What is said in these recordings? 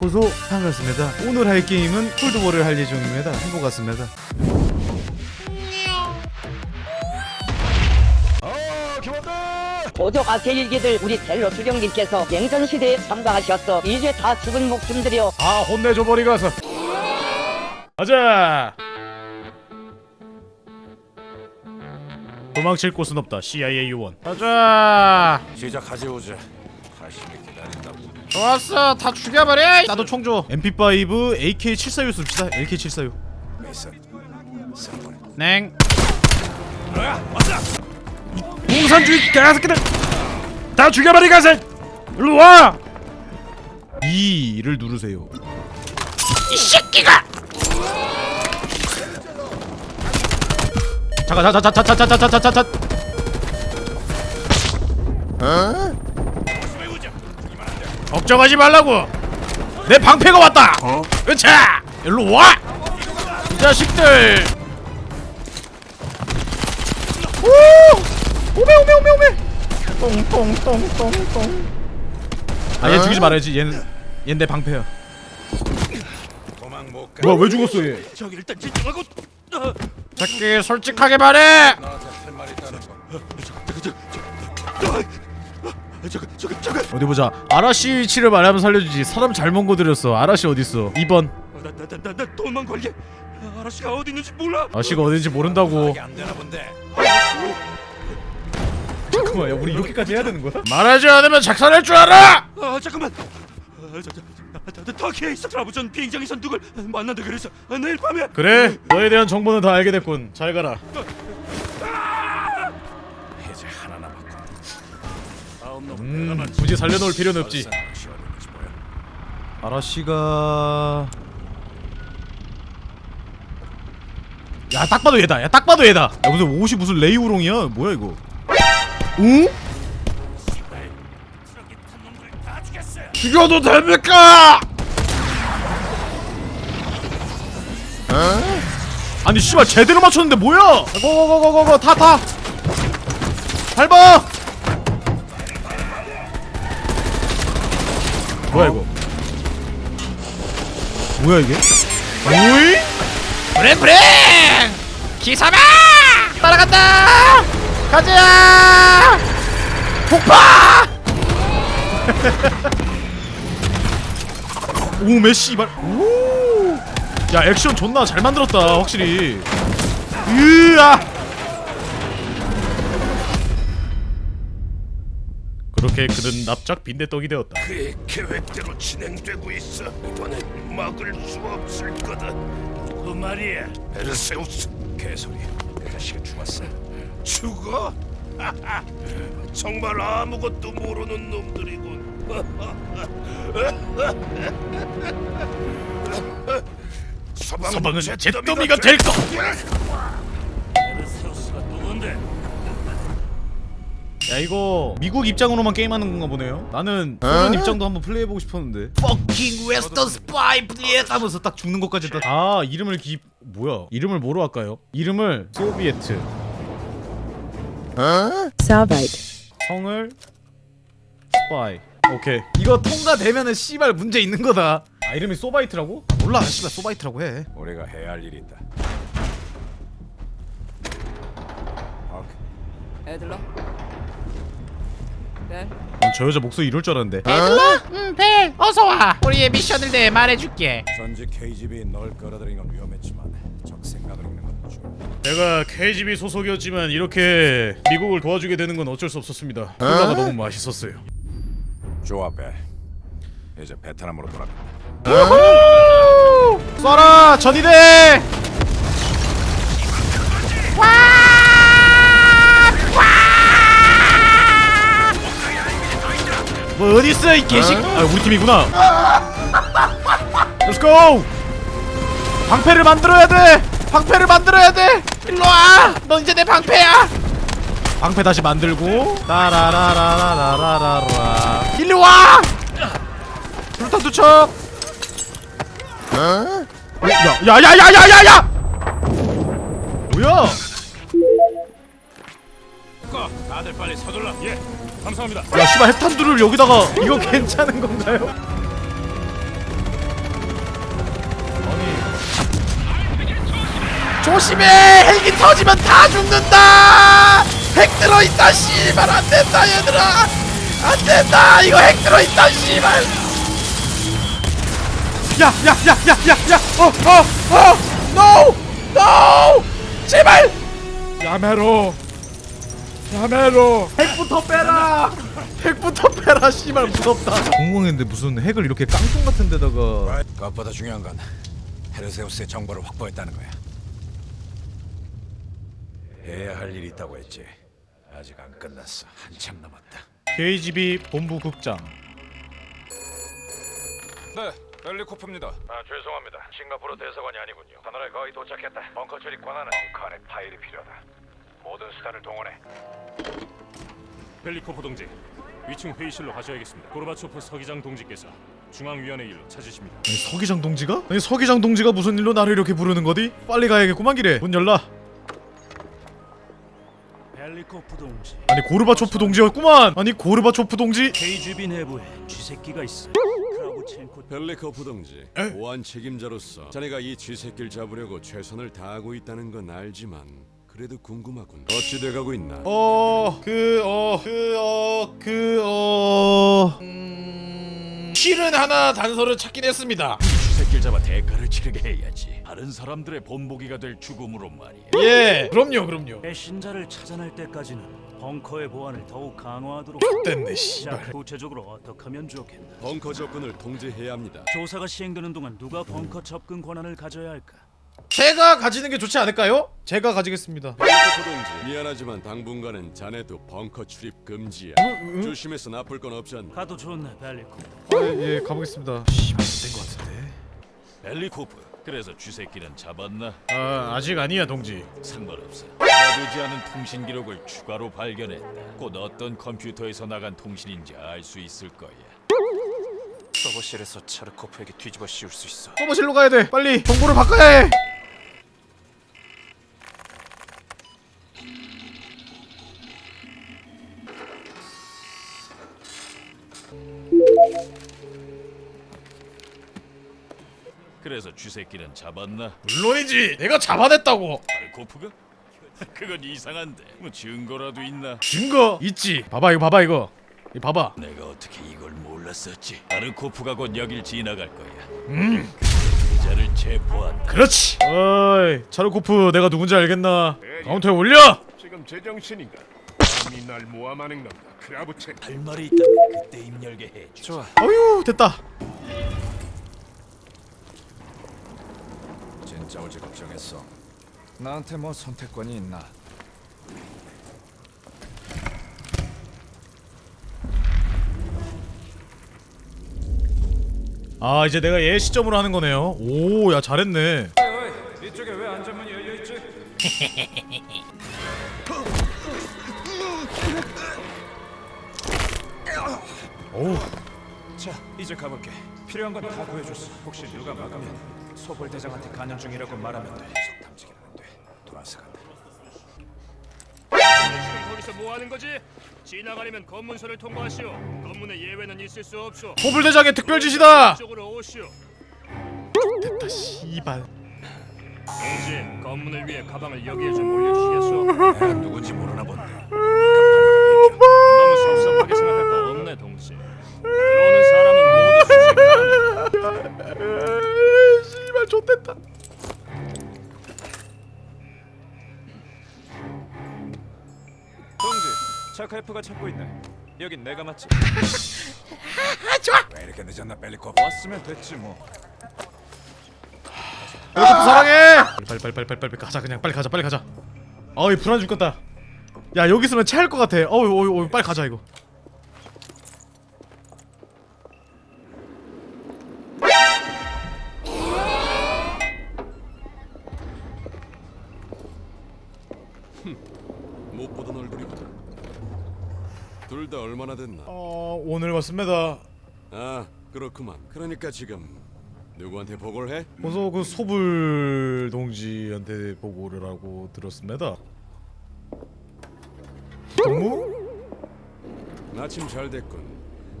고소 반갑습니다. 오늘 할 게임은 콜드워를 할 예정입니다. 해보겠습니다. 도저가 제일기들 우리 텔로 수령님께서 냉전 시대에 참가하셨어 이제 다 죽은 목숨들이여 아 혼내줘 버리 가서. 가자. 도망칠 곳은 없다. CIA 요원. 가자. 시작하지 오자. 다시 기다린다. 좋았어. 다 죽여버려. 나도 총 줘. MP5 AK746 씁시다. AK746. 메이슨. 상번에. 냉. 공산주의 개새끼들 다 죽여버리 가세 일로 와 2를 누르세요 이 새끼가 잠깐 잠깐 잠깐 잠깐 잠깐 잠깐 잠깐 걱정하지 말라고 내 방패가 왔다 어? 으차 일로 와 이 자식들 오 오메 오메 오메 오메 똥똥똥똥똥 아얘 죽이지 말아야지 얘는 얘내 방패야 도망 못 가. 뭐야 왜 죽었어 얘 저기 일단 진정하고. 어. 새끼 솔직하게 말해 나한테 할 말이 있다는 거. 어, 저거 저거 저거. 어디 보자 아라씨 위치를 말하면 살려주지 사람 잘못 건드렸어 아라씨 어딨어 2번 나나나나 돈만 걸게. 아저씨가 어디 있는지 몰라. 아씨가 어딘지 모른다고 이게 안 되나 본데. 잠깐만 야 우리 이렇게까지 해야 되는 거야? 말하지 않으면 작살낼 줄 알아 아 잠깐만. 아, 저, 저, 저, 저, 터키에 있어 트라부전 비행장에서 누굴 만난다 그래서 아, 내일 밤에 그래 너에 대한 정보는 다 알게 됐군 잘 가라 음 굳이 살려놓을 필요는 없지. 아라씨가 야 딱 봐도 얘다. 야 딱 봐도 얘다. 야 무슨 옷이 무슨 레이우롱이야? 뭐야 이거? 응? 죽여도 됩니까? 아니 씨발 제대로 맞췄는데 뭐야? 고고고고고고 타 타 밟아 뭐야 이게? 오이? 브레 브레 기사마 따라간다! 가자! 폭파! 오메 씨발. 오야 액션 존나 잘 만들었다 확실히. 으아 그렇게 그는 납작 빈대떡이 되었다 그의 계획대로 진행되고 있어. 이번엔 막을 수 없을 거다. 그 말이야. 베르세우스. 개소리. 그 자식이 죽었어. 죽어? 정말 아무것도 모르는 놈들이군. 서방은 잿더미가 될 거. 베르세우스가 누군데? 야 이거 미국 입장으로만 게임하는 건가 보네요. 나는 소련 입장도 한번 플레이해보고 싶었는데. Fucking Western Spy please. 하면서 딱 죽는 것까지 다 아 이름을 기... 뭐야? 이름을 뭐로 할까요? 이름을 소비에트. Salvite. 성을 스파이. 오케이. 이거 통과되면은 씨발 문제 있는 거다. 아 이름이 소바이트라고? 아, 몰라. 씨발 소바이트라고 해. 우리가 해야 할 일이 있다. 애들러? 네? 난저 여자 목소리 이럴 줄 알았는데 응, 벨, 어서 와. 우리의 미션을 내 말해줄게. 전직 KGB 널 끌어들이는 건 위험했지만 적 생각을 읽는 건 중. 내가 KGB 소속이었지만 이렇게 미국을 도와주게 되는 건 어쩔 수 없었습니다 콜라가 너무 맛있었어요 좋아 배. 이제 베트남으로 돌아가. 쏴라 전이대 뭐 어디 있어 이 개식 아 우리 팀이구나. Let's go. 방패를 만들어야 돼. 방패를 만들어야 돼. 일로 와 넌 이제 내 방패야. 방패 다시 만들고. 따라라라라라라라. 일로 와. 불탄 투척. 어? 야, 야, 야, 야, 야, 야, 야! 뭐야? 꺼. 다들 빨리 서둘러. 예. 감사합니다. 야 씨발 해탄두를 여기다가 이거 괜찮은 건가요? 조심해! 헬기 터지면 다 죽는다! 핵 들어있다, 씨발! 안 된다, 얘들아! 안 된다! 이거 핵 들어있다, 씨발! 야, 야, 야, 야, 야, 야! 어, 어, 어! No! 제발! 야메로! 야메로 핵부터 빼라 핵부터 빼라 씨발 무섭다 공공했는데 무슨 핵을 이렇게 깡통 같은 데다가 그것보다 중요한 건 헤르세우스의 정보를 확보했다는 거야. 해야 할 일이 있다고 했지. 아직 안 끝났어. 한참 남았다. KGB 본부 극장 네, 벨리코프입니다. 아, 죄송합니다. 싱가포르 대사관이 아니군요. 하늘에 거의 도착했다. 벙커 출입 권한은 벙커 안에 파일이 필요하다. 모든 수단을 동원해. 벨리코프 동지 위층 회의실로 가셔야겠습니다. 고르바초프 서기장 동지께서 중앙위원회 일로 찾으십니다. 아니 서기장 동지가? 아니 서기장 동지가 무슨 일로 나를 이렇게 부르는 거디? 빨리 가야겠구만 기래 문 열라 벨리코프 동지 아니 고르바초프 동지였구만 아니 고르바초프 동지 KGB 내부에 쥐새끼가 있어 크라우첸코 벨리코프 동지 보안 책임자로서 자네가 이 쥐새끼를 잡으려고 최선을 다하고 있다는 건 알지만 그래도 궁금하군. 어찌 돼가고 있나? 어, 그, 어, 그, 어, 그, 어, 음, 실은 하나 단서를 찾긴 했습니다. 쥐새끼를 잡아 대가를 치르게 해야지. 다른 사람들의 본보기가 될 죽음으로 말이야. 예, 그럼요, 그럼요. 배신자를 찾아낼 때까지는 벙커의 보안을 더욱 강화하도록 됐네, 자 씨발. 구체적으로 어떻게 하면 좋겠나? 벙커 접근을 통제해야 합니다. 조사가 시행되는 동안 누가 벙커 접근 권한을 가져야 할까 제가 가지는 게 좋지 않을까요? 제가 가지겠습니다. 동지 미안하지만 당분간은 자네도 벙커 출입 금지야 응? 조심해서 나쁠 건 없지 않나 가도 좋네 벨리코프 아, 예, 가보겠습니다. 씨발, 된것 같은데. 벨리코프 그래서 쥐새끼는 잡았나? 아, 아직 아니야, 동지. 상관없어. 나되지 않은 통신 기록을 추가로 발견했다. 곧 어떤 컴퓨터에서 나간 통신인지 알 수 있을 거야. 서버실에서 차르코프에게 뒤집어 씌울 수 있어. 서버실로 가야 돼. 빨리 정보를 바꿔야 해. 그래서 쥐새끼는 잡았나? 물론이지. 내가 잡아냈다고. 발코프가? 그건 이상한데. 뭐 증거라도 있나? 증거 있지. 봐봐 이거 봐봐 이거. 이 봐봐. 내가 어떻게 이걸 몰랐었지? 바르코프가 곧 여길 지나갈 거야. 음. 기자를 체포한다. 그렇지. 어이, 차르코프 내가 누군지 알겠나? 카운터에 올려. 지금 제정신인가? 감히 날 모함하는 건가? 크라부체 할 말이 있다면 그때 입 열게 해줘. 좋아. 어휴, 됐다. 진짜 올지 걱정했어. 나한테 뭐 선택권이 있나? 아, 이제 내가 얘 시점으로 하는 거네요. 오, 야 잘했네. 이쪽에 왜 안전문이 열려 있지? 오, 자, 이제 가볼게. 필요한 건 다 구해줬어. 혹시 누가 막으면 소벌 대장한테 간연 중이라고 말하면 돼. 거기서 뭐 하는 거지? 지나가려면 검문소를 통과하시오. 검문에 예외는 있을 수 없소. 포불대장의 특별 지시다. 이쪽으로 오시오. 됐다, 씨발. 동지, 검문을 위해 가방을 여기에 좀 올려주시겠소? 누군지 모르나 본데. 차카이프가 찾고 있네. 여긴 내가 맞지? 왜 이렇게 늦었나 벨리코프? 왔으면 됐지 뭐. 벨코프 사랑해. 빨리 빨리 빨리 빨리 빨리 가자 그냥 빨리 가자 빨리 가자. 어이 불안 죽겠다. 야 여기 있으면 체할 것 같아. 어이 어이 어이 빨리 가자 이거. 그렇구만 그러니까 지금 누구한테 보고를 해? 어서 그 소불 동지한테 보고를 하고 들었습니다. 동무? 마침 잘 됐군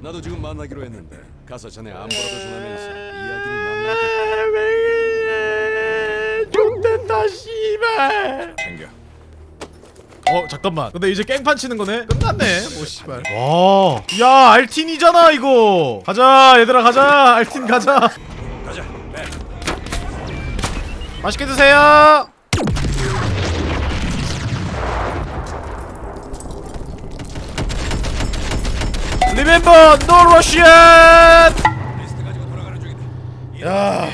나도 지금 만나기로 했는데 가서 전에 안부라도 전하면서 이야기를 나누게 좆된다 씨발. 어 잠깐만. 근데 이제 깽판 치는 거네? 끝났네. 뭐 씨발. 와야 알틴이잖아 이거. 가자 얘들아 가자. 알틴 가자. 가자. 네. 맛있게 드세요. 리멤버 노 러시안. 야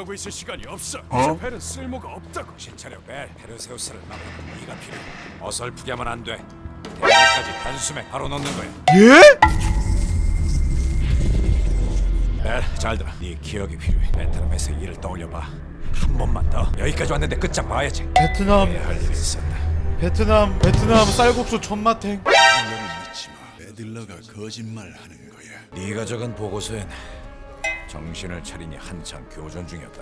이러고 있을 시간이 없어. 어? 벨은 쓸모가 없다고. 신차려 벨. 페르세우스를 막는 네가 필요해. 어설프게 하면 안 돼. 대까지 단숨에 바로 넣는 거야. 예? 벨, 잘 들어. 네 기억이 필요해. 베트남에서 일을 떠올려봐. 한 번만 더. 여기까지 왔는데 끝장 봐야지. 베트남 해야 할 일이 있었다. 베트남 베트남 쌀국수 천마탱 믿지마. 베들러가 거짓말하는 거야. 네가 적은 보고서엔 정신을 차리니 한창 교전 중이었다.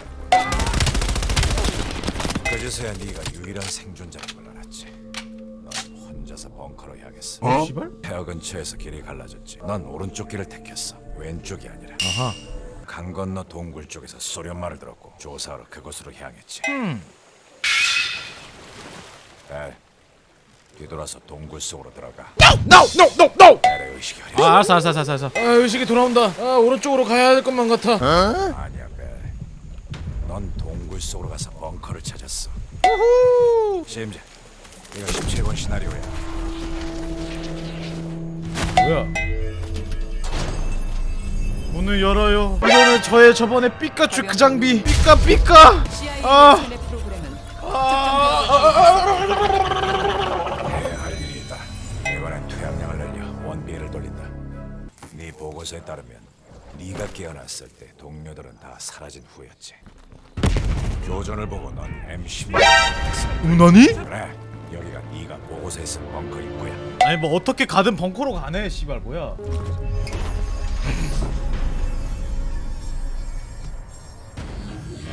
그제서야 네가 유일한 생존자인 걸 알았지. 넌 혼자서 벙커로 향했어. 어? 씨발? 폐허 근처에서 길이 갈라졌지. 넌 오른쪽 길을 택했어. 왼쪽이 아니라. 아하 강 건너 동굴 쪽에서 소련말을 들었고 조사하러 그곳으로 향했지. 벨, 뒤돌아서 동굴 속으로 들어가. NO! NO! NO! NO! 벨의 의식이 흐려. 아 알았어 알았어 알았어 알았어 아 의식이 돌아온다 아 오른쪽으로 가야 할 것만 같아 아니야, 벨. 넌 동굴 속으로 가서 벙커를 찾았어. 심지, 이거 17번 시나리오야. 뭐야 문을 열어요 이거는 저의 저번에 삐까츄 그 장비 삐까 삐까 아. 세뇌 프로그램은 해야 보고서에 따르면 네가 깨어났을 때 동료들은 다 사라진 후였지. 교전을 보고 넌 M16을 우나니? 그래, 여기가 네가 보고서에 쓴 벙커 입구야. 아니 뭐 어떻게 가든 벙커로 가네 씨발 뭐야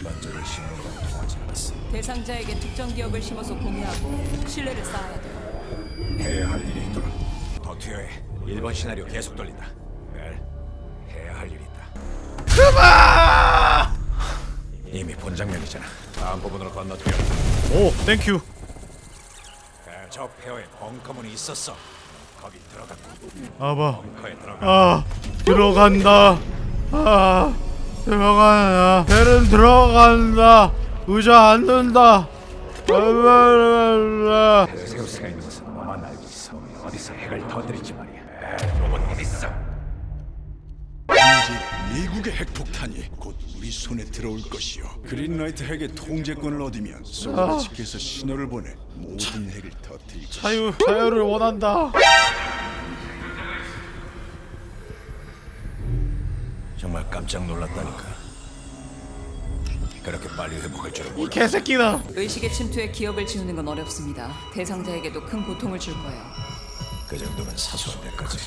먼저를 심는 건 통하지 않았어. 대상자에게 특정 기억을 심어서 공유하고 신뢰를 쌓아야 돼. 해야 할 일이 있더라. 더 투여해. 1번 시나리오 계속 돌린다. 장면이잖아. 다음 부분으로 건너뛰어. 오 땡큐 벨, 저 폐허에 벙커문이 있었어. 거기 들어갔고 아봐 벙커에 들어가. 아 들어간다 아 들어간다 배는 들어간다 의자 앉는다 아, 세우스가 있는 것은 너만 알고 있어. 어디서 핵을 터뜨릴지 말이야. 벨, 로봇 어디 있어? 미국의 핵폭탄이 곧 우리 손에 들어올 것이요. 그린라이트 핵의 통제권을 얻으면 소비에트께서 신호를 보내 모든 핵을 터뜨릴 것이요. 자유 자유를 원한다 정말 깜짝 놀랐다니까. 그렇게 빨리 회복할 줄은 이 몰라. 개새끼다 의식의 침투에 기억을 지우는 건 어렵습니다. 대상자에게도 큰 고통을 줄 거예요. 그 정도면 사소한 데까지.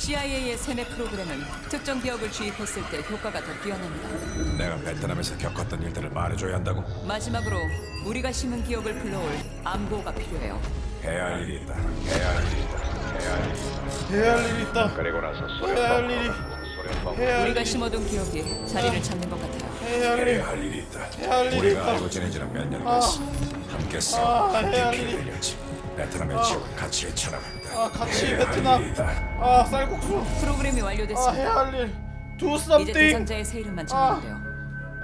CIA의 세뇌 프로그램은 특정 기억을 주입했을 때 효과가 더 뛰어납니다. 내가 베트남에서 겪었던 일들을 말해줘야 한다고? 마지막으로 우리가 심은 기억을 불러올 암고가 필요해요. 해야 할 일이 있다. 해야 할 일이 있다. 해야 할 일이 있다. 해야 할 일이 있다 그리고 나서 해야 할 일이 소련 벙커 해야 할 우리가 일이 심어둔 기억이 자리를 찾는 것 같아요. 해야 할 일이 해야 할 일이 있다. 해야 할 일이 우리가 있다 알고 지낸 지는 몇 년이 됐어. 함께 싸워. 아, 해야 할 함께 일이- 피해를 지 베트남의 지옥을 같이 헤쳐나간다. 아 같이 해야 할 베트남. 아 쌀국수 프로그램이 아 완료됐습니다. 해야 할일 do 이제 something 대상자의 새 이름만 찾으면 돼요.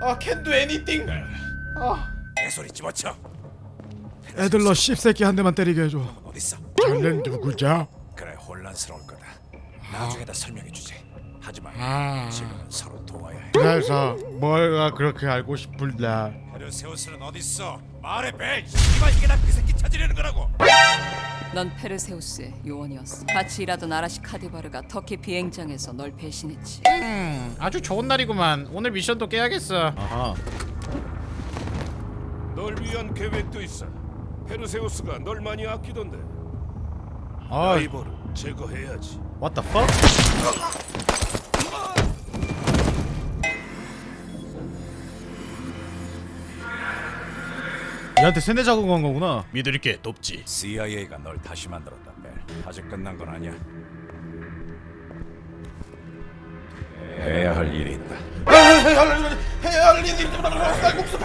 아 can do anything 아 개소리 집어쳐. 애들러 씹새끼 한 대만 때리게 해줘 어딨어? 잘는 누구자? 그래 혼란스러울 거다. 나중에 다 설명해 주지. 하지만 아. 지금은 서로 도와야 해. 그래서 뭘가 그렇게 알고 싶을라 페르세우스는 어딨어? 말해 벨. 이발 이게 다 그 새끼 찾으려는 거라고. 넌 페르세우스의 요원이었어. 같이 일하던 아라시 카디바르가 터키 비행장에서 널 배신했지. 아주 좋은 날이구만. 오늘 미션도 깨야겠어. 아하 널 위한 계획도 있어. 페르세우스가 널 많이 아끼던데. 아 라이벌을 제거해야지. what the fuck? 얘한테 세뇌 작업한 거구나 믿을 게 돕지 CIA가 널 다시 만들었다, 벨. 아직 끝난 건 아니야. 해야 할 일이 있다. 해야 할 일이 쌀국수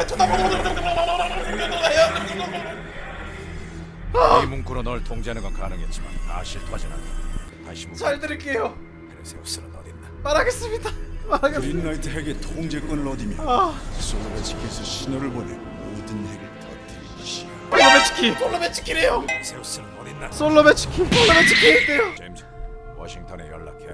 이 문구로 널 통제하는 건 가능했지만 다 실토하진 않다. 다시 묻잘 들을게요. 페르세우스는 어딨나? 말하겠습니다. 말하겠습니다. 그린라이트 핵의 통제권을 얻으면 아. 솔로베치께서 신호를 보내 솔로베치키. 솔로베치키래요. 페르세우스는 어딨나? 솔로베치키. 솔로베치키 있대요. 제임스, 워싱턴에 연락해.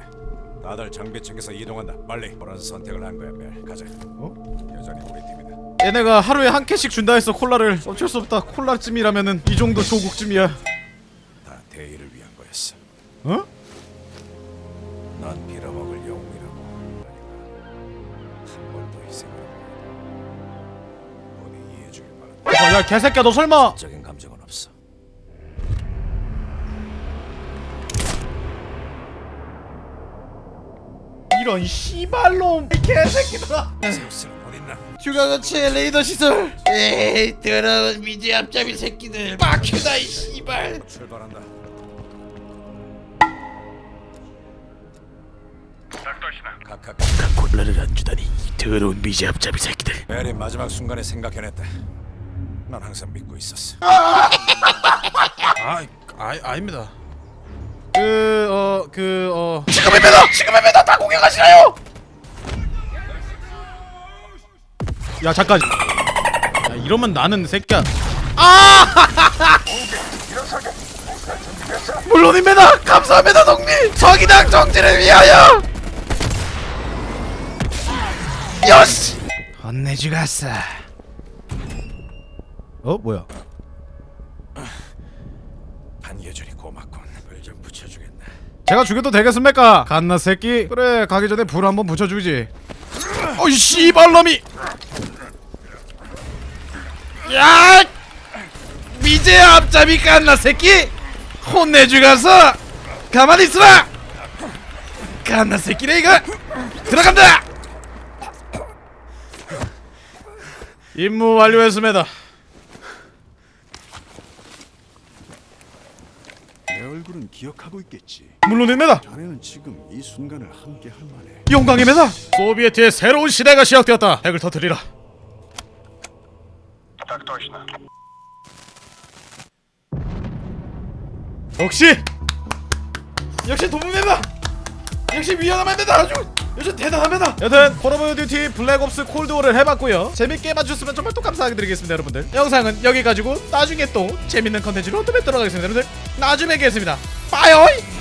다들 장비 챙겨서 이동한다. 빨리. 그런 선택을 한 거야, 멜. 가자. 어? 여전히 우리 팀이다. 얘네가 하루에 한 캔씩 준다 해서 콜라를 어쩔 수 없다. 콜라쯤이라면은 이 정도 조국쯤이야. 다 대의를 위한 거였어. 어? 넌 빌어먹을 영웅이라고. 그러니까 한 번 더 희생을 부디 이해해주길 바란다. 어, 야 개새끼야 너 설마 적인 감정은 없어. 이런 씨발놈 이 개새끼들아. 어딨나? 휴가같이 레이더 시설. 에이 더러운 미제 앞잡이 새끼들. 빡큐다 이 씨발. 출발한다. 각각 콜라를 안 주다니 이 더러운 미제 앞잡이 새끼들. 멜이 마지막 순간에 생각해냈다. 난 항상 믿고 있었어. 아, 아, 아닙니다. 그, 어, 그, 어. 지금입니다! 지금입니다! 다 공격하시나요! 야, 잠깐. 야, 이러면 나는 새끼야. 아! 물론입니다! 감사합니다, 동님! 서기당 정지를 위하여! 요시! 혼내주겠어. 어, 뭐야? 반겨주니 고맙군. 불 좀 붙여주겠나? 제가 죽여도 되겠습니까? 갓나 새끼. 그래 가기 전에 불 한번 붙여주지. 어이 씨발놈이! 야! 미제 앞잡이 갓나 새끼! 혼내주가서 가만히 있으라! 갓나 새끼네 이거! 들어간다! 임무 완료했습니다 내 얼굴은 기억하고 있겠지. 물론입니다 자네는 지금 이 순간을 함께 할 만해. 영광입니다. 소비에트의 새로운 시대가 시작되었다. 핵을 터뜨리라. 역시 역시 도움입니다. 역시 위험합니다. 아주 요즘 대단합니다. 여튼 콜 오브 듀티 블랙옵스 콜드워를 해봤고요. 재밌게 봐주셨으면 정말 또 감사드리겠습니다, 여러분들. 영상은 여기 가지고 나중에 또 재밌는 컨텐츠로 또 뵙도록 하겠습니다, 여러분들. 나중에 뵙겠습니다. 빠이오이.